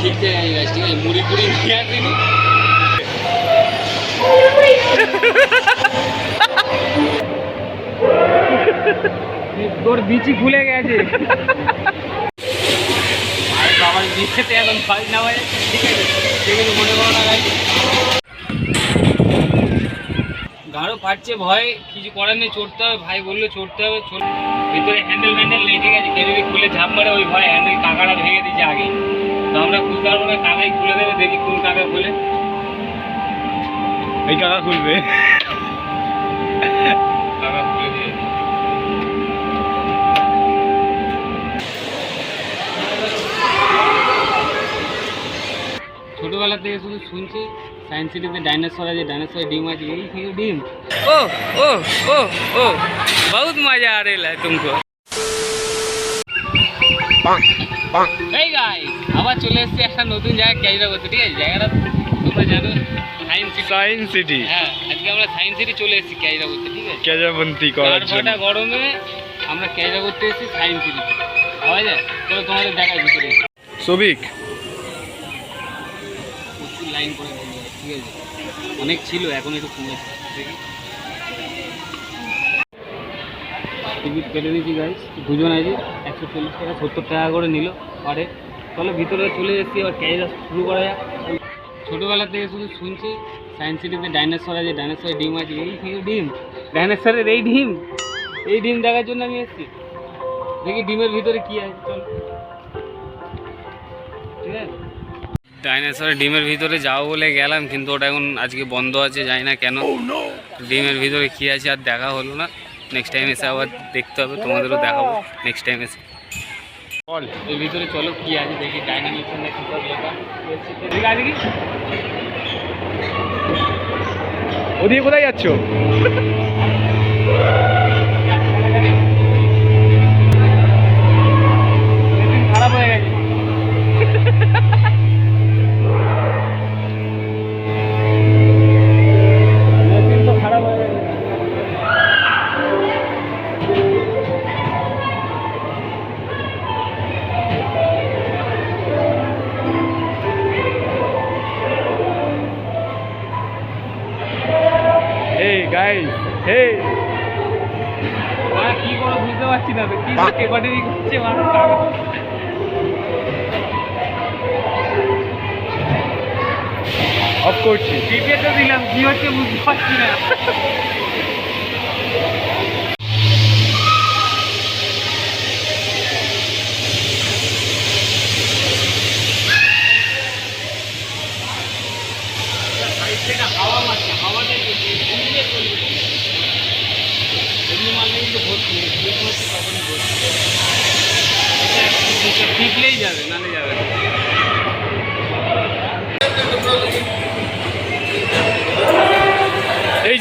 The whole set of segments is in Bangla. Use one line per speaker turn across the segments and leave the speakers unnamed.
ঠিক জায়গায় গাছ। ঠিক আছে মুড়ি ফুড়ি নিয়ে আসিনি
তোর বিচি খুলে গেছে।
আর বাবার বিয়েতে এখন ফাইল না হয় ঠিক আছে সেগুলো মনে করো না গাছ গাঢ় ফাটছে ভয় কিছু করার নেই চড়তে হবে। ভাই বলল চড়তে হবে ভিতরে হ্যান্ডেল ফ্যান্ডেল নেই ঠিক আছে। কেউ যদি খুলে ঝাঁপ মারে ওই ভয় হ্যান্ডেল কাকাটা ভেঙে দিয়েছে আগে। তো আমরা খুলতে পারব না কাকাই খুলে দেবে দেখি কোন কাকা খুলে
এই কাকা খুলবে
কাকা খুলে দিয়ে ছোটবেলা থেকে শুধু শুনছি সায়েন্স সিটিতে ডাইনোসর আছে ডাইনোসরের ডিম আছে এই থেকে ডিম ও ও ও ও বহুত মজা আ রেলা তুমকো এই গাই আবার চলে এসেছি একটা নতুন জায়গা ক্যাজরা করতে ঠিক আছে জায়গাটা তোমরা জানো সায়েন্স সিটি
সায়েন্স সিটি
হ্যাঁ আজকে আমরা সায়েন্স সিটি চলে এসেছি ক্যাজরা করতে ঠিক আছে?
কেজাবন্তি
চার
করার জন্য।
গরমে আমরা ক্যাজরা করতে এসেছি সায়েন্স সিটিতে পাওয়া যায়? চলো তোমাদের দেখাই ভিতরে।
সবিক।
লাইন করে ঠিক আছে? অনেক ছিল এখন একটু কমেছে টিকিট কেটে দিয়েছি গাইস দুজন আছে একশো চল্লিশ টাকা সত্তর টাকা করে নিল পারে চলো ভিতরে চলে এসেছি এবার ক্যারিয়ার শুরু করা যাক। ছোটোবেলা থেকে শুধু শুনছি সায়েন্স সিটিতে ডাইনোসর আছে ডাইনোসরের ডিম আছে এই থেকে ডিম? ডাইনোসরের এই ডিম? এই ডিম দেখার জন্য আমি এসেছি। দেখি ডিমের ভিতরে কি আছে চল। ঠিক আছে? ডাইনোসরের ডিমের ভিতরে যাও বলে গেলাম কিন্তু ওটা এখন আজকে বন্ধ আছে জানি না কেন। ডিমের ভিতরে কি আছে আর দেখা হলো না। নেক্সট টাইম এসে আবার দেখতে হবে তোমাদেরও দেখাবো। নেক্সট টাইম এসে।
বল,
এর ভিতরে চলো কি আছে, দেখি ডাইনিং না কি সব লেখা কি?
ওদিকে কোথায় যাচ্ছ?
কি করে বুঝতে পারছি না কি রেকর্ডিং করছে মানুষ
অফ করছি
টিপে তো দিলাম কি হচ্ছে বুঝতে পারছি না।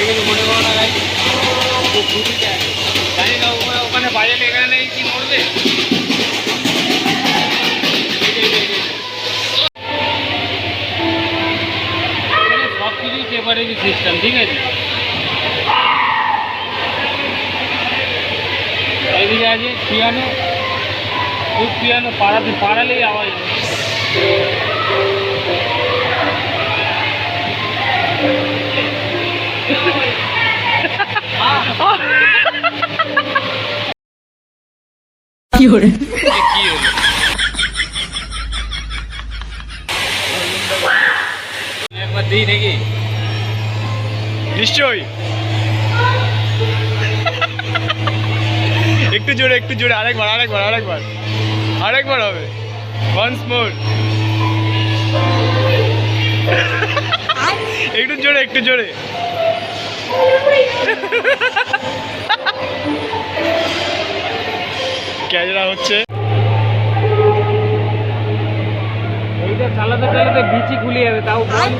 বিয়েতে এখন ফাইল না হয় ঠিক আছে সেগুলো মনে করো না গাই খুব খুশিতে আছে জানি না ওখানে ওখানে বাজারে এখানে নেই কি মরবে এখানে সব কিছুই পেপারেরই সিস্টেম ঠিক আছে এদিকে আছে পিয়ানো খুব পিয়ানো পাড়াতে পাড়ালেই আওয়াজ কি
একটু জোরে একটু জোরে, আরেকবার আরেকবার আরেকবার। আরেকবার হবে। ওয়ান্স মোর একটু জোরে একটু জোরে। ক্যাজরা হচ্ছে।
গাড়িটা চালাতে চালাতে বিচি খুলে যাবে তাও বল।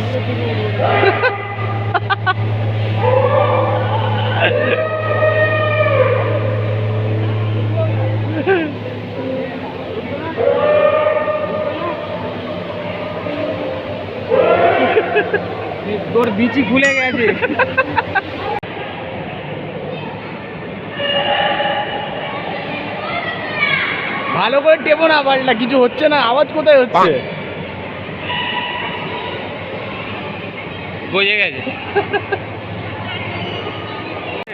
তোর বিচি খুলে গেছে।
ভালো করে টেপো না বাড়িটা কিছু হচ্ছে না আওয়াজ কোথায় হচ্ছে?
বোঝে গেছে।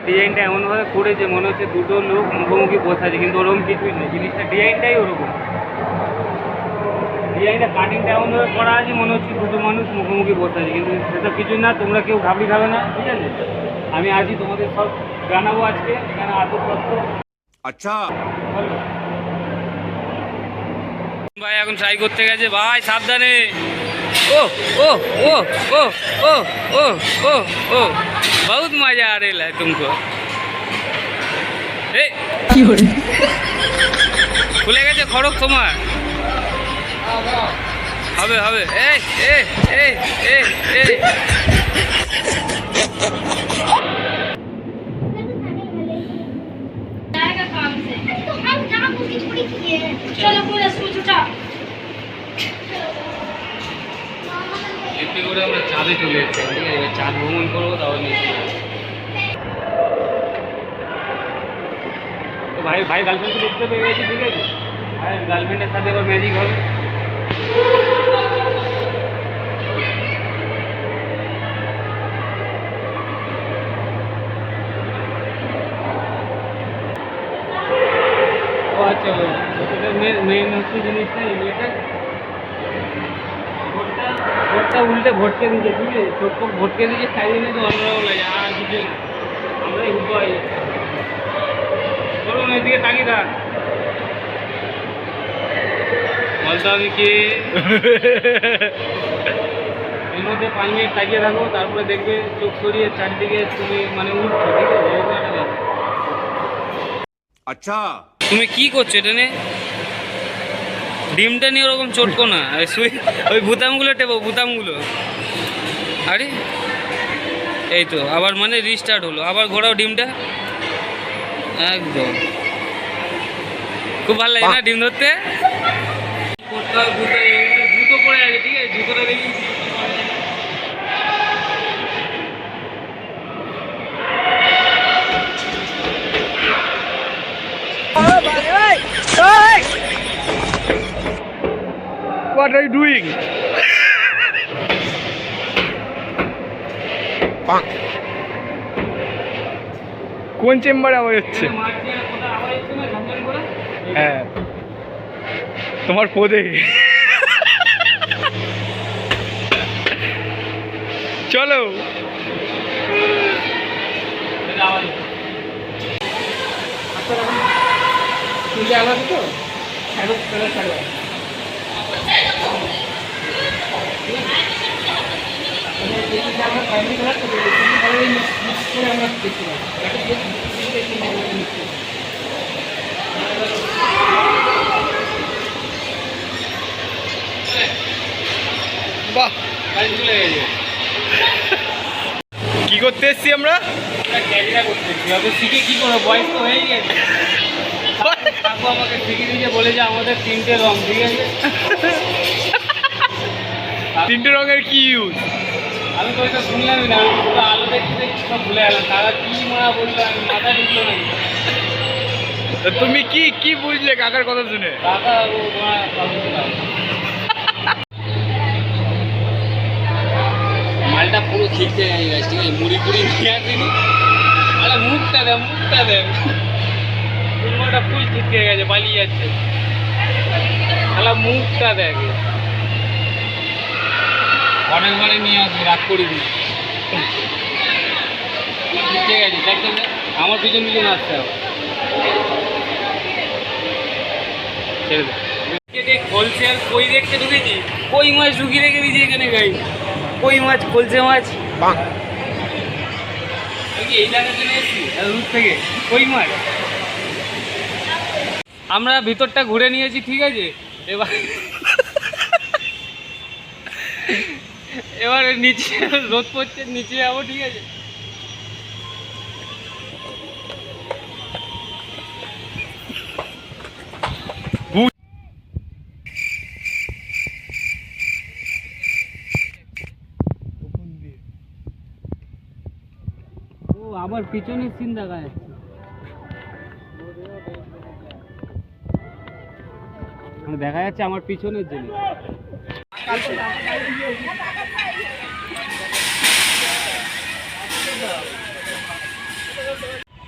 ডিজাইনটা এমনভাবে করেছে মনে হচ্ছে দুটো লোক মুখোমুখি বসে আছে কিন্তু ওরকম কিছুই নেই জিনিসটা ডিজাইনটাই ওরকম। ডিআইটা কাটিং এমন করা আছে মনে হচ্ছে দুটো মানুষ মুখোমুখি বসে আছে কিন্তু সেসব কিছু না তোমরা কেউ ঘাবড়ি খাবে না ঠিক আছে? আমি আজই তোমাদের সব জানাব আজকে এখানে
আসবপত্র
আচ্ছা। ভাই এখন ট্রাই করতে গেছে ভাই সাবধানে। ও ও ও ও ও ও ও ও বহুত মজা আ রেলা তুমকো। এ কি হলো? খুলে গেছে খড়ক তোমার? হবে হবে এই এ এ এ এ
जाएगा काम से तो हम जहाँ उसकी थोड़ी की है चलो पूरा स्कूल उठा
লিফটে করে আমরা চাঁদে চলে এসেছি ঠিক আছে এবার চাঁদ ভ্রমণ করবো তাহলে নিশ্চয়ই তো ভাই ভাই গার্লফ্রেন্ডকে দেখতে পেয়ে গেছি ঠিক আছে ভাই গার্লফ্রেন্ডের সাথে এবার ম্যাজিক হবে এমনিতে ভটকে দিচ্ছে তুমি চোখ চোখ ভটকে দিচ্ছে তাই জন্য এর মধ্যে পাঁচ মিনিট তাকিয়ে থাকো তারপরে দেখবে চোখ সরিয়ে চারিদিকে তুমি মানে উঠছো ঠিক আছে?
আচ্ছা।
তুমি কি করছ এটা নিয়ে? ডিমটা নিয়ে ওরকম চটকো না। সুই ওই বুতামগুলো টেবো বুতামগুলো। আরে, এই তো, আবার মানে রিস্টার্ট হলো। আবার ঘোরাও ডিমটা? একদম। খুব ভালো লাগে না ডিম ধরতে? জুতো পরে আছে ঠিক আছে? জুতোটা দেখি।
হোয়াট আর ইউ ডুইং কোন চেম্বারে আওয়াজ হচ্ছে? হ্যাঁ। তোমার পদে। চলো।
আওয়াজ তো
কি করতে এসছি আমরা?
শিখে কি করব বয়স তো হয়েই গেছে আমাকে আমাদের তিনটে ঠিক আছে
তিনটে রঙের কি ইউজ
আমি তো ওইটা শুনলামই না আমি পুরো আলো দেখতে দেখতে সব ভুলে গেলাম। তারা কি মারা বলল আমি মাথা ঢুকলো নাকি
তুমি কি কি বুঝলে কাকার কথা শুনে?
কাকা ও মারা মালটা পুরো খিটকে গেছে ঠিক আছে মুড়ি ফুড়ি নিয়ে আসিনি। আরে মুখটা দে মুখটা দে মালটা ফুল খিটকে গেছে পালিয়ে যাচ্ছে। শালা মুখটা দেখ। অনেক বারে নিয়ে আসবি রাগ করি দি খিটকে গেছে দেখতে আমার পিছন পিছন আসতে হবে। ছেড়ে দে। দেখ খোলছে আর কই দেখতে ঢুকেছি? কই মাছ ঢুকিয়ে রেখে দিয়েছি এখানে গাই? কই মাছ মাছ? এই এসেছি দূর থেকে। কই মাছ? আমরা ভিতরটা ঘুরে নিয়েছি ঠিক আছে? এবার এবারে নিচে, রোদ পড়ছে, নিচে যাব, ঠিক আছে। আবার পিছনের সিন দেখা যাচ্ছে। মানে দেখা যাচ্ছে আমার পিছনের জিনিস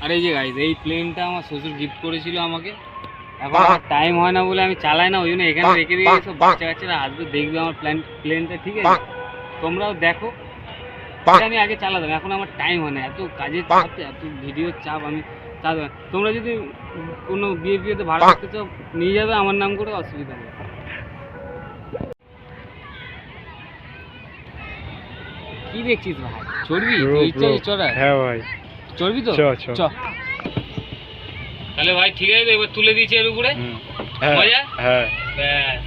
আর এই যে গাইজ এই প্লেনটা আমার শ্বশুর গিফট করেছিল আমাকে। এখন টাইম হয় না বলে আমি চালাই না ওই জন্য এখানে রেখে দিয়ে সব বাচ্চা কাচ্চারা আসবে দেখবে আমার প্ল্যান প্লেনটা ঠিক আছে? তোমরাও দেখো। আমি আগে চালাতাম এখন আমার টাইম হয় না। এত কাজের চাপ এত ভিডিওর চাপ আমি। তোমরা যদি কোনো বিয়ে বিয়েতে ভাড়া করতে চাও নিয়ে যাবে আমার নাম করে অসুবিধা নেই। কি দেখছিস ভাই? চড়বি? তুই ইচ্ছা আছে চড়ার?
হ্যাঁ ভাই।
চড়বি তো?
চ,
তাহলে ভাই ঠিক আছে তো, এবার তুলে দিয়েছি এর উপরে।
হ্যাঁ
মজা?
হ্যাঁ।
ব্যাস।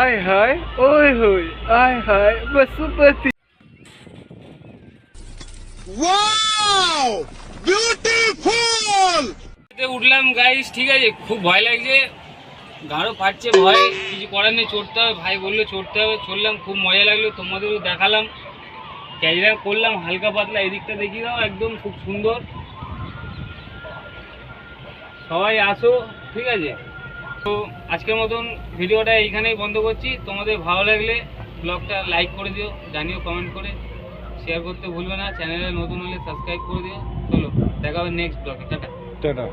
আয় হায় ওই হই আয় হায় বসুপতি।
এতে উঠলাম গাইস ঠিক আছে খুব ভয় লাগছে। গাঢ় ফাটছে ভয়। কিছু করার নেই, চড়তে হবে। ভাই বলল, চড়তে হবে। চড়লাম, খুব মজা লাগল। তোমাদেরও দেখালাম। ক্যামেরা করলাম, হালকা পাতলা। এদিকটা দেখিয়ে দাও, একদম খুব সুন্দর। সবাই আসো, ঠিক আছে? তো আজকের মতন ভিডিওটা এইখানেই বন্ধ করছি। তোমাদের ভালো লাগলে ব্লগটা লাইক করে দিও, জানিও, কমেন্ট করে। শেয়ার করতে ভুলবে না। চ্যানেলে নতুন হলে সাবস্ক্রাইব করে দিও। চলো, দেখা হবে নেক্সট ব্লগে। টাটা।
টাটা।